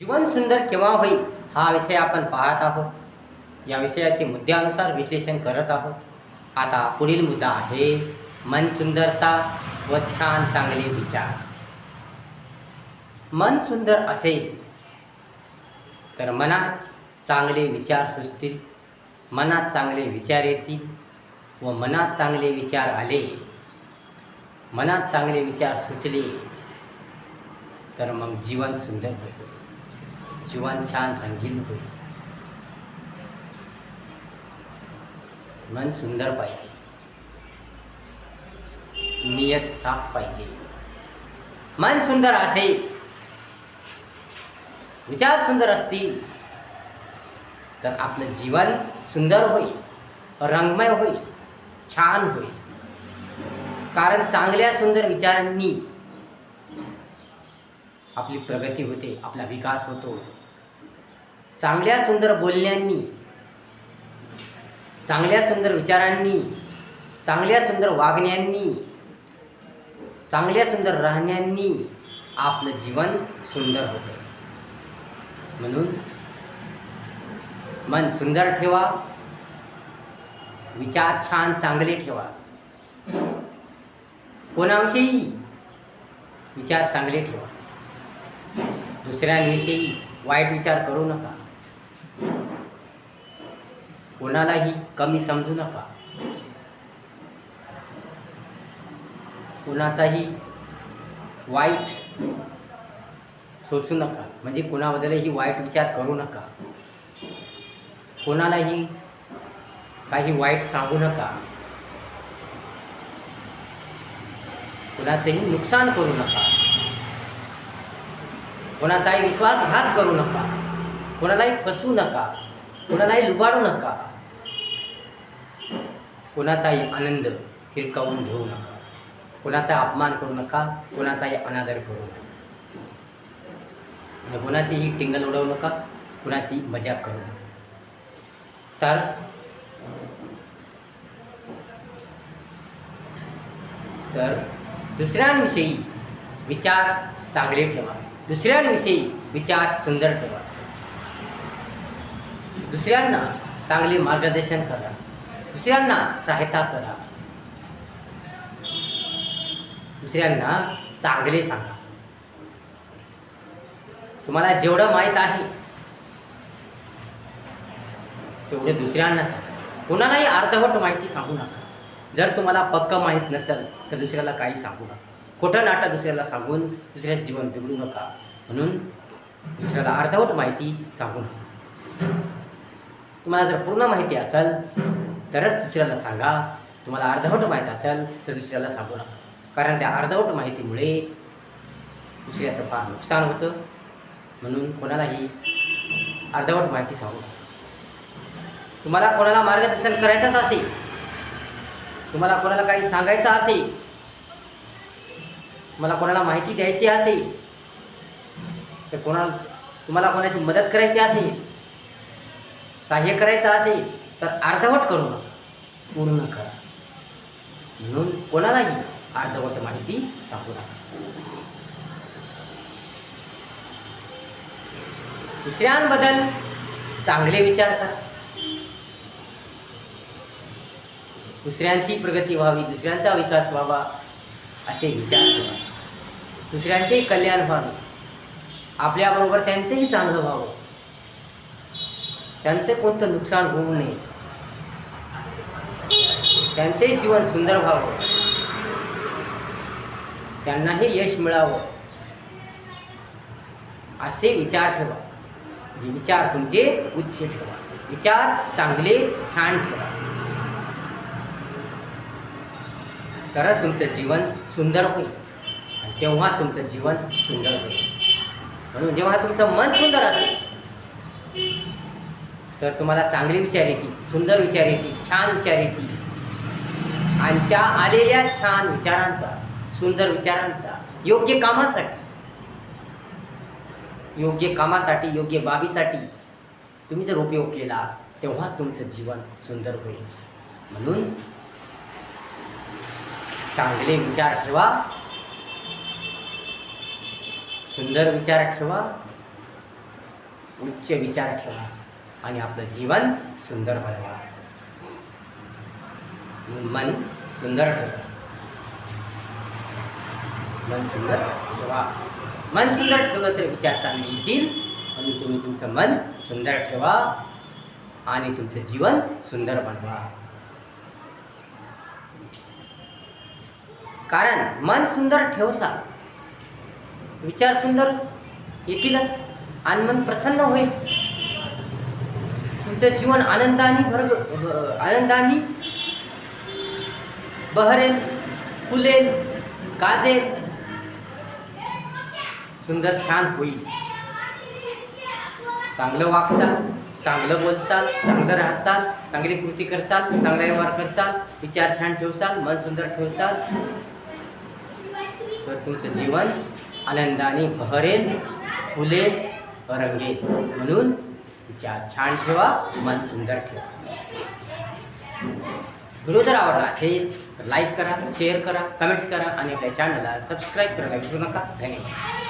जीवन सुंदर केव्हा होईल हा विषय आपण पाहत आहोत. या विषयाचे मुद्द्यानुसार विश्लेषण करत आहोत. आता पुढील मुद्दा आहे मन सुंदरता व छान चांगले विचार. मन सुंदर असेल तर मनात चांगले विचार सुचतील मनात चांगले विचार येतील व मनात चांगले विचार आले मनात चांगले विचार सुचले तर मग जीवन सुंदर होईल. जीवन छान रंगीन होईल. मन सुंदर पाहिजे. नियत साफ पाहिजे. मन सुंदर असेल. विचार सुंदर असतील. तर आपलं जीवन सुंदर होईल. रंगमय होईल. छान होईल. कारण चांगल्या सुंदर विचारांनी आपली प्रगती होते आपला विकास होतो. चांगल्या सुंदर बोलण्यांनी चांगल्या सुंदर विचारांनी चांगल्या सुंदर वागण्यांनी चांगल्या सुंदर राहण्यांनी आपलं जीवन सुंदर होतं. म्हणून मन सुंदर ठेवा विचार छान चांगले ठेवा. कोणाविषयी विचार चांगले ठेवा. दुसऱ्यांविषयी वाईट विचार करू नका. कोणालाही कमी समजू नका. कोणाचाही वाईट सोचू नका. म्हणजे कोणाबद्दलही वाईट विचार करू नका. कोणालाही काही वाईट सांगू नका. कुणाचंही नुकसान करू नका. कोणाचाही विश्वासघात करू नका. कोणालाही फसवू नका. कोणालाही लुबाडू नका. कोणाचाही आनंद हिरकावून घेऊ नका. कोणाचा अपमान करू नका. कोणाचाही अनादर करू नका. कोणाचीही टिंगल उडवू नका. कोणाची मजाक करू नका. तर तर दुसऱ्यांविषयी विचार चांगले ठेवा. दुसऱ्यांविषयी विचार सुंदर ठेवा. दुसऱ्यांना चांगले मार्गदर्शन करा. दुसऱ्यांना सहायता करा. दुसऱ्यांना चांगले सांगा. तुम्हाला जेवढं माहीत आहे तेवढे दुसऱ्यांना सांगा. कोणालाही अर्धवट माहिती सांगू नका. जर तुम्हाला पक्क माहीत नसेल तर दुसऱ्याला काही सांगू नका. खोटं नाटा दुसऱ्याला सांगून दुसऱ्याचं जीवन बिघडू नका म्हणून दुसऱ्याला अर्धवट माहिती सांगू नका. तुम्हाला जर पूर्ण माहिती असेल तरच दुसऱ्याला सांगा. तुम्हाला अर्धवट माहीत असेल तर दुसऱ्याला सांगू नका. कारण त्या अर्धवट माहितीमुळे दुसऱ्याचं फार नुकसान होतं. म्हणून कोणालाही अर्धवट माहिती सांगू नका. तुम्हाला कोणाला मार्गदर्शन करायचंच असेल तुम्हाला कोणाला काही सांगायचं असेल मला कोणाला माहिती द्यायची असेल तर कोणा तुम्हाला कोणाची मदत करायची असेल सहाय्य करायचं असेल तर अर्धवट करू नका. पूर्ण करा. म्हणून कोणालाही अर्धवट माहिती सांगू नका. दुसऱ्यांबद्दल चांगले विचार करा. दुसऱ्यांची प्रगती व्हावी दुसऱ्यांचा विकास व्हावा असे विचार करा. दुसऱ्यांचेही कल्याण व्हावे. आपल्याबरोबर त्यांचंही चांगलं व्हावं. त्यांचे कोणतं नुकसान होऊ नये. त्यांचेही जीवन सुंदर व्हावं. त्यांनाही यश मिळावं. असे विचार ठेवा. जे विचार तुमचे उच्च ठेवा. विचार चांगले छान ठेवा. तरच तुमचं जीवन सुंदर होईल. तेव्हा तुमचं जीवन सुंदर होईल. म्हणून जेव्हा तुमचं मन सुंदर असेल तर तुम्हाला चांगली विचार येतील सुंदर विचार येतील छान विचार येतील. आणि त्या आलेल्या छान विचारांचा सुंदर विचारांचा योग्य कामासाठी योग्य कामासाठी योग्य बाबीसाठी तुम्ही जर उपयोग केला तेव्हा तुमचं जीवन सुंदर होईल. म्हणून चांगले विचार ठेवा. सुंदर विचार ठेवा उच्च विचार ठेवा आणि आपलं जीवन सुंदर बनवा. मन सुंदर ठेवा. मन सुंदर ठेवा. मन सुंदर ठेवलं तर विचार चांगले येतील आणि तुम्ही तुमचं मन सुंदर ठेवा आणि तुमचं जीवन सुंदर बनवा. कारण मन सुंदर ठेवसा विचार सुंदर येतीलच. आणि मन प्रसन्न होईल. तुमचं जीवन आनंदाने भर आनंदाने बहरेल फुलेल गाजेल. सुंदर छान होईल. चांगलं वागसाल चांगलं बोलसाल चांगलं राहसाल चांगली कृती करसाल चांगला व्यवहार करसाल विचार छान ठेवसाल मन सुंदर ठेवसाल. तर तुमचं जीवन आनंदाने बहरेल फुलेल रंगेल म्हणून विचार छान ठेवा मन सुंदर ठेवा. व्हिडिओ जर आवडला असेल तर लाईक करा शेअर करा कमेंट्स करा आणि आपल्या चॅनलला सबस्क्राईब करायला विसरू नका. धन्यवाद.